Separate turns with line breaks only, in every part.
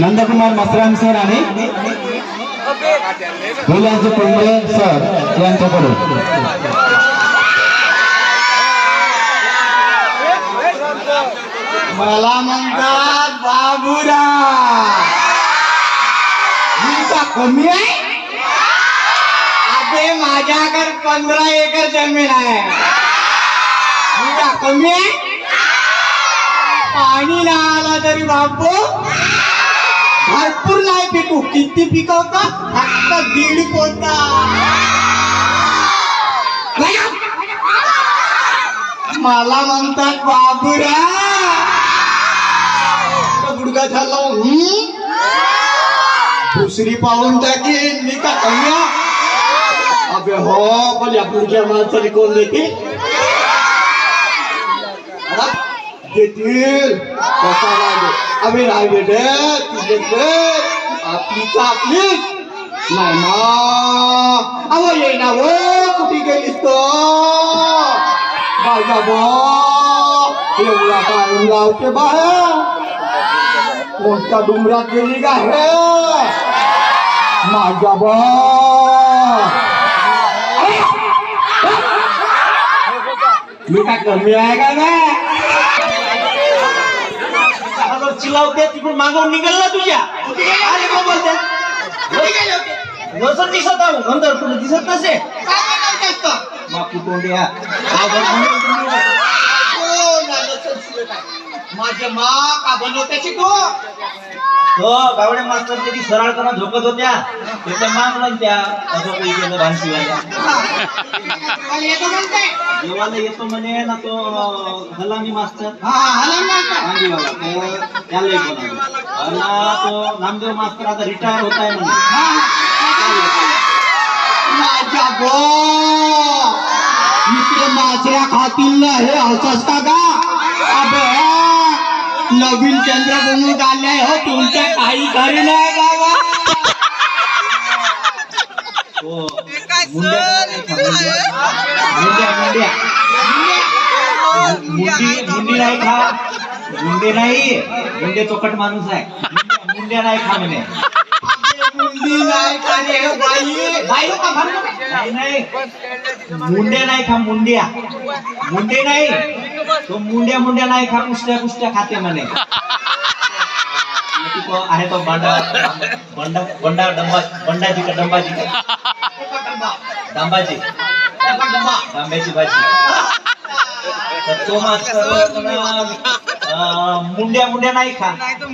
Nandkumar Masram sir आणि मुलांचे Kumble sir यांच्याकडून.
मला म्हणतात बाबुरा मी का कमी आहे? अरे माझ्याकडे पंधरा एकर जमीन आहे. मी का कमी आहे? पाणी नाही आला तरी बापू. भरपूर नाही पिकू. किती पिकवता? फक्त दीड पोता. मला म्हणतात बाबुरा तो गुडघा झाला? दुसरी पाहून टाकीन मी का कन्या अबे हो पण या पुढच्या माणसाने कोण देते? देतील. कसा अबे राहिले दे तुझे दे आपली तर आपलीच नाही ना अहो ये ना वो कुठे गेलीस तो माझा बा एवढा काढून गावचे बाहेर कोणत्या डोंगरात गेली का हे माझा बा मी काय कमी आहे का नाही
लावते तिकडून मागून निघाल ना तुझ्या. आले का बोलते? नसत दिसत आहो नंतर तुला दिसत नसे? माफी तोंड्या
हो, माझ्या मा का बनवत्याची तू.
हो गावडे मास्तर कधी सरळ करा झोपत होत्या. त्याच्या मागलं त्या. असं काही गेलं भानशिवायला देवाला येतो म्हणे ना तो हलामी
हा
त्यालाही बोलावलं आणि तो नामदेव मास्तर आता रिटायर होत आहे म्हणे.
माझ्या खातील हे असंच का गा? अबे. नवीन चंद्रभूमी आले हो तुमच्या काही घरी नाही बाबा
मुंडी मुंडी नाही खा. मुंडे नाही. मुंडे चोकट माणूस आहे. मुंड्या नाही खा म्हणे.
मुंडी नाही का रे बाई बाई का म्हणू
नाही नाही. मुंड्या नाही खा मुंड्या. मुंडे नाही. तो मुंड्या मुंड्या नाही खा पुष्ट्या पुष्ट्या खाते म्हणे. तो आहे तो बंडा बंडा बंडा डंबा बंडाजी का डंबाजी. का डांबाजी डांब्याची भाजी. तर तो मास्तर मुंड्या मुंड्या नाही खा
तो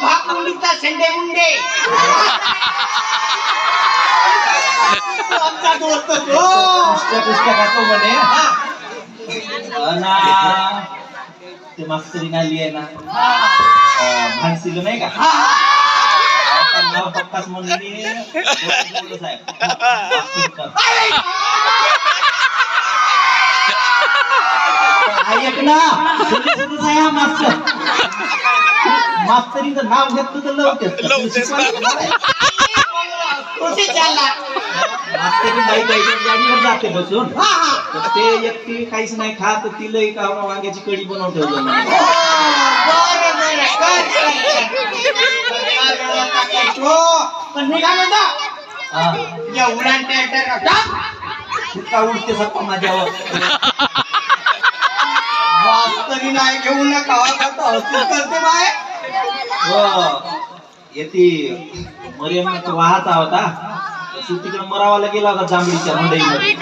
भाग मुंडीचा शेंडे मुंडे. आमचा दोस्त तो.
पुष्ट्या पुष्ट्या खातो म्हणे. अना ते मास्तरी नाली आहे ना. अं, भानसिलं नाही का? आपण नाव पक्काच म्हणली बोललो साहेब मास्तरी कर. ऐक ना. हा मास्तर. मास्तरीचं नाव घेतलं तर गाडीवर जाते बसून.
हा हा.
ते एकटी काहीच नाही खात तर तिला एक वांग्याची कढी बनवून ठेवलं
तो पण मी काय म्हणतो
हा.
या
उडते सप्पा माझ्यावर.
वास्तवी नाही घेऊ नका. करते बाय
हो. येते. मरियम तो वाहता होता तू तिकडे मरावाला गेला होता जांभळीच्या मंडईमध्ये.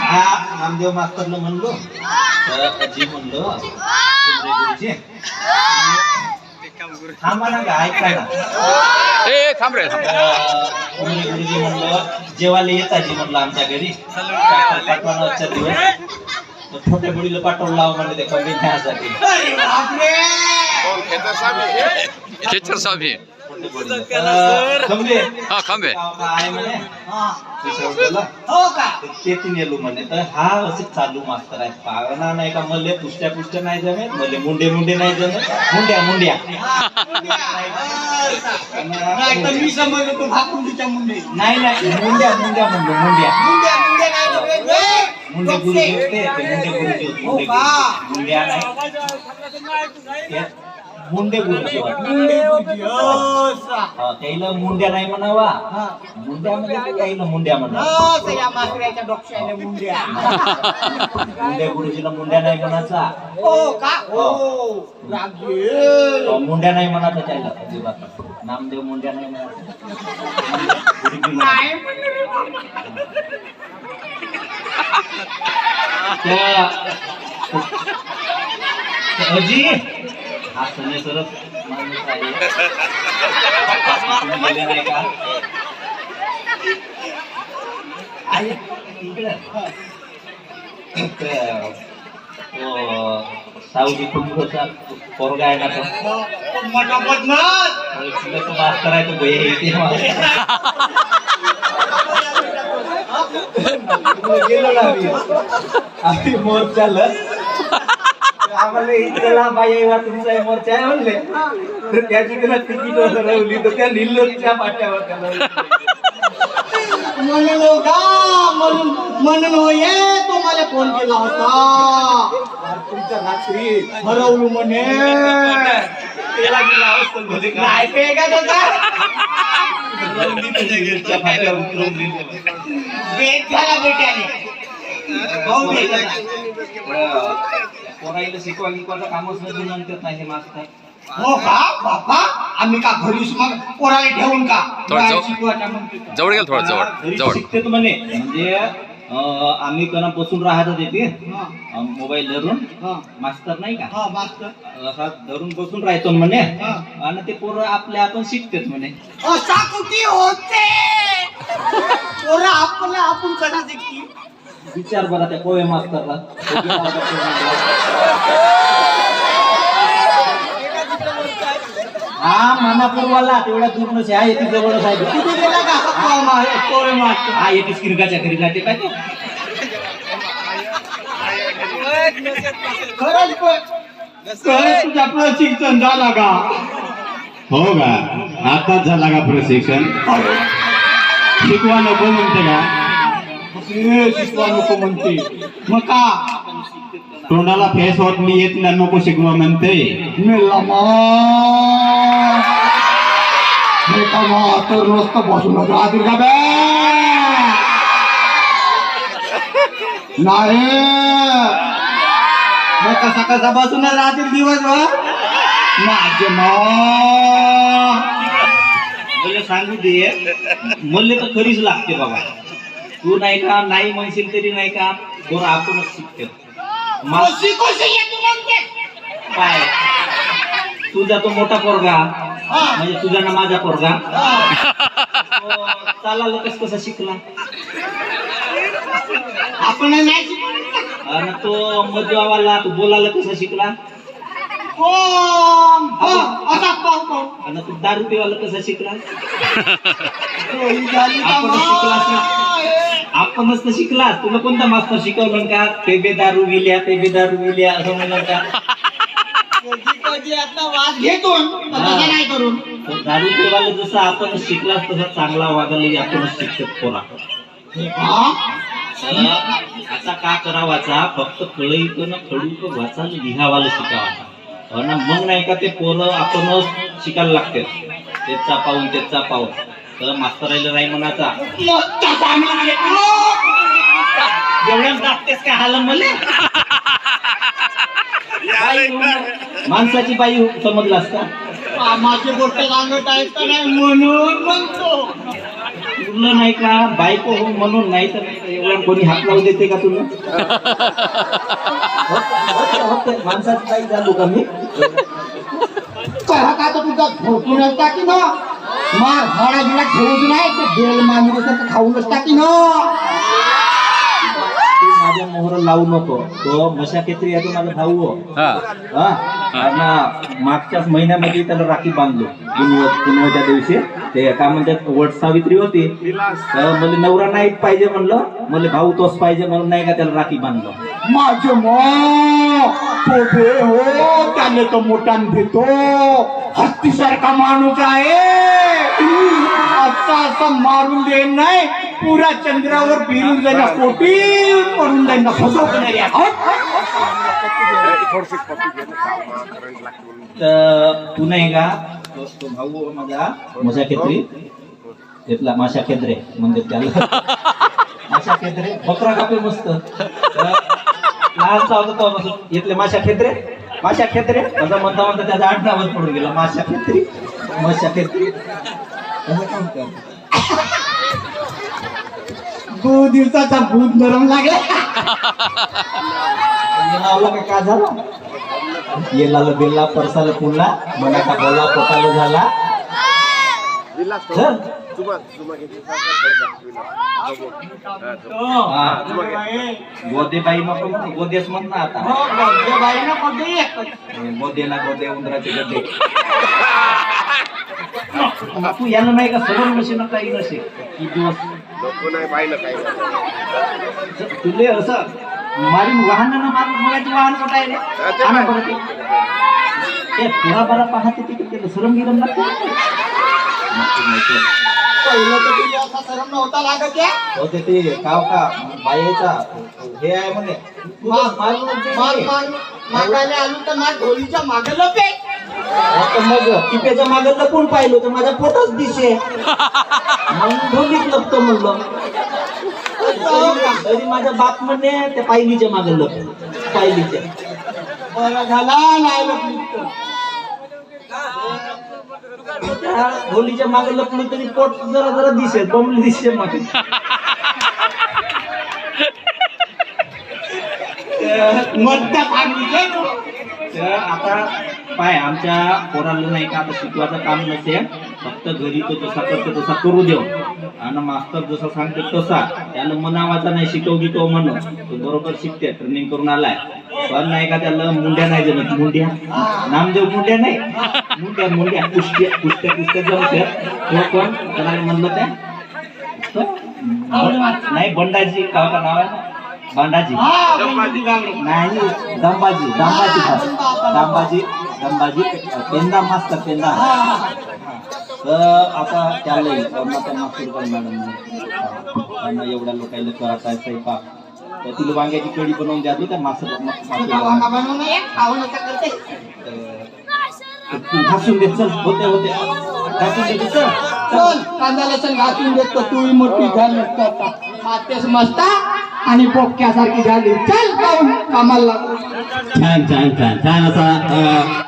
हा नामदेव मास्तरला म्हणलो. तर जी म्हणलो थांबा ना
ए थांब रे
कुंभरे गुरुजी म्हणलं जेवायला येताजी म्हणलं आमच्या घरी. दिवस. तर छोट्या बुडीला पाठवून लाव म्हणले ते कमी न्यायासाठी
खेचर
छोटे बुडीला. तर खंबे.
हा खांबे.
आहे म्हणे?
हा.
विसरवलं.
हो
ते ती नेलो म्हणे. तर हा असं चालू मास्तर आहे पागना नाही का मले पुष्ट्या पुष्ट्या नाही जमे मले मुंडे मुंडे नाही जमे मुंड्या मुंड्या.
नाही तर मी समजलो तो भाकुंडीच्या मुंडे.
नाही नाही मुंड्या मुंड्या म्हणलो मुंड्या
मुंड्या मुंड्या नाही रे, रे.
मुंडे गुरुजी होते ते मुंडे गुरुजी होते
हो
मुंडे नाही ते मुंडे गुरुजी.
मुंडे
हा, त्याला मुंड्या नाही म्हणावा.
हा.
मुंड्या म्हणजे त्याला मुंड्या म्हणावा.
डोक्याने मुंड्या.
मुंड्या गुरुजीला मुंड्या नाही म्हणायचा.
हो का? हो.
मुंड्या नाही म्हणायचा त्याला अजिबात नामदेव मुंड्या नाही म्हणायचा गुरुजी म्हणायचा.
नाही म्हणले.
त्या अजी? हा माणूस आहे तुम्ही नाही का आहे तो सावजी कुंभचा पोरगा आहे ना तो.
मोठा बदमाश
तुला तो भैया येते गेलो ना आम्ही. आम्ही मोर्चाला. आम्हाला मोर्चा आहे म्हणले. तर त्याची त्याला तिकीट रवली तर त्या निल्लोच्या पाट्यावर त्याला
म्हणून हो का? म्हणून म्हणून हो ये तो मला फोन केला होता.
तुमच्या रात्री.
हरवलो म्हणे.
त्याला गेला भले का
नाही का बेट झाला बेट्याने
भाऊ पोराईला शिकवा गिकवायचं कामच नाही नंतर नाही हे मास्तर
हो का बापा. आम्ही का घरीच मग पोराला ठेवून का?
थोडं जवळ-
शिकवायला म्हणते.
जवळ गेल थोडं जवळ.
घरी
जवळ.
शिकतेत म्हणे. म्हणजे आम्ही कना बसून राहत तिथे
हा,
अं, मोबाईल धरून?
हा,
मास्तर नाही का?
हा, मास्तर.
असा धरून बसून राहतो म्हणे.
हा.
आणि ते पोरं आपले आपण शिकतेत म्हणे.
असा कुठे होते. पोरं आपलं आपण शिकती
विचार बरा त्या पोहे मास्तरला. हा मानापूरवाला तेवढ्या दूर नसे हा येते जवळच आहे.
हा, मा- पोरं मास्तर
किरकाच्या घरी जाते काय ते
खरंच पण तुझा प्रशिक्षण झाला का
हो का आताच झाला का प्रशिक्षण शिकवा नको म्हणते का
शिकवा नको म्हणते मग का
तोंडाला फेस होत मी येत नाही नको शिकवा म्हणते.
मेला मा. तर नुसतं बसूनच राहतील का बे नाही! मग कसा कसा बसूनच राहतील दिवसभर? माझे मा
मला सांगू दे मला तर खरीच लागते बाबा. तू नाही का नाही म्हणशील तरी नाही का बरं आपणच शिकते. काय? तुझा तो मोठा पोरगा. म्हणजे तुझा ना माझा पोरगा
हा.
चालायला कस कसा शिकला
आपण नाही.
आणि तो मधवाला तो बोलायला कसा शिकला
कोण? हो, असा पाहू पाहू.
आणि तो दारू पिवायला कसा शिकला
होळी झाली का
आपण शिकलास ना.
माय?
आपणच तर शिकला तुला कोणता मास्तर शिकवलं का ते बे दारू गेल्या ते बे दारू गेल्या असं म्हणलं का
वाद घेतो नाही करून?
दारू पिवायला जसं आपण शिकला तसा चांगला वागायला आपणच शिकत पोरा
हा?
आता का करावाचा? फक्त कळईकन खडूक वाचा लिहावाला शिकावाचा. आणि मग नाही का ते पोरं आपणच शिकायला लागते त्याचा पाहून त्याचा पाहून. तर मास्तरायला नाही म्हणाचा. एवढ्याच लागतेस का हाल मले? बाई. माणसाची बाई समजलास का
कामाची गोष्ट सांगत आहेत का नाही? म्हणून म्हणतो.
तुला नाही का बायको हो म्हणून नाही तर नाही का एवढ्या कोणी हात लावू देते का तुला? होते- होते. माणसाची बाई झालो का मी?
करा का तर तुझा झोपून असता की ना? मार हाडा बिडा ठेवूच नाही तर बेल मांजरी खाऊन असता की ना?
माझ्या मोहर लावू नको. तो मशाकेत्री आहे तो माझा भाऊ हो.
हा.
मागच्याच महिन्यामध्ये त्याला राखी बांधलो. कुनव कुनवच्या दिवशी. ते काय म्हणतात वट सावित्री होती. तर मला नवरा नाही पाहिजे म्हणलं. मला भाऊ तोच पाहिजे म्हणून नाही का त्याला राखी बांधलो.
माझे मो पोटे हो त्याने तो मोठान भेटो हत्तीसारखा माणूस आहे. असा असा मारून देईन नाही. पुऱ्या चंद्रावर फिरून जाईना पोटी पडून जाईना. फसवणारी.
तर तू नाही का तो भाऊ माझा मजा खेत्री घेतला माशा केंद्रे म्हणजे त्याला. माशा केंद्रे बकरा कापे मस्त. लहानचा होता तेव्हापासून इथले माशा खेत्रे? माशा खेत्रे? माझा म्हणता म्हणता त्याचा आडनावच पडून गेला. माशा खेत्री? माशा खेत्री. असं काम कर.
दोन दिवसाचा भूत नरम लागला.
लावला काय का झाला? येलाला बेल्ला परसाला पुणला मनाचा बोला पोटाला झाला. चल. हा. गोदे बाई नको गोदेच म्हण ना आता. गोदे ना गोदे. उंदराचे गड्डे तू याला नाही का सगळं मशीन काही नसे की दिवस? तुले असं मारी वाहन ना मारून मगाची वाहन बरं ते. बरं पाहते तिकडे सरम गिरम लागते. नक्की ते.
पहिलं तर तुला असा सरम नव्हता लागत या?
होते ते काव का बायेचा हे आहे म्हणे.
माग
ते
माग. माग मागायला आलो तर माझ ढोलीच्या मागे लपे
आता मग टिपेच्या मागे लपून पाहिलं तर माझ्या पोटात दिसे मग ढोलीत लपतो म्हणलं. तरी- तरी माझा बाप म्हणे त्या पायलीच्या मागे लप. पायलीच्या.
बरं झाला नाही लपली.
त्या ढोलीच्या मागे लपलं तरी पोट जरा जरा दिसे बमली दिसे मागे. तर आता पाय आमच्या पोराला नाही का आता शिकवायचं काम नसे फक्त घरी तो तसा करतो तसा करू देऊ. आणि मास्तर जसा सांगतो तसा. त्याला मनावाचा नाही शिकव तो म्हणून. तो बरोबर शिकते ट्रेनिंग करून आलाय. पण नाही का त्याला मुंड्या नाही जमत. मुंड्या. नामदेव मुंड्या नाही. मुंड्या मुंड्या. कुस्त्या कुस्त्या कुस्त्या जमते तो कोण त्याला म्हणलं त्या. नाही बंडाजी. का का नाव आहे? ना बंडाजी. नाही दंबाजी. दंबाजी दंबाजी दंबाजी. पेंदा मास्तर पेंदा. तर आता त्याला मॅडम. एवढ्या लोकांना करत आहे स्वयंपाक तर तिला वांग्याची कढी बनवून द्या त्या
वांगा बनवून करते.
तू घासून देत चल होते होते घासून देते चल.
चल कांदा लसूण घासून देतो तू मोठी झाली मातेस मस्ता आणि पोक्यासारखी झाली. चल जाऊन कामाला लागू
छान छान छान छान असा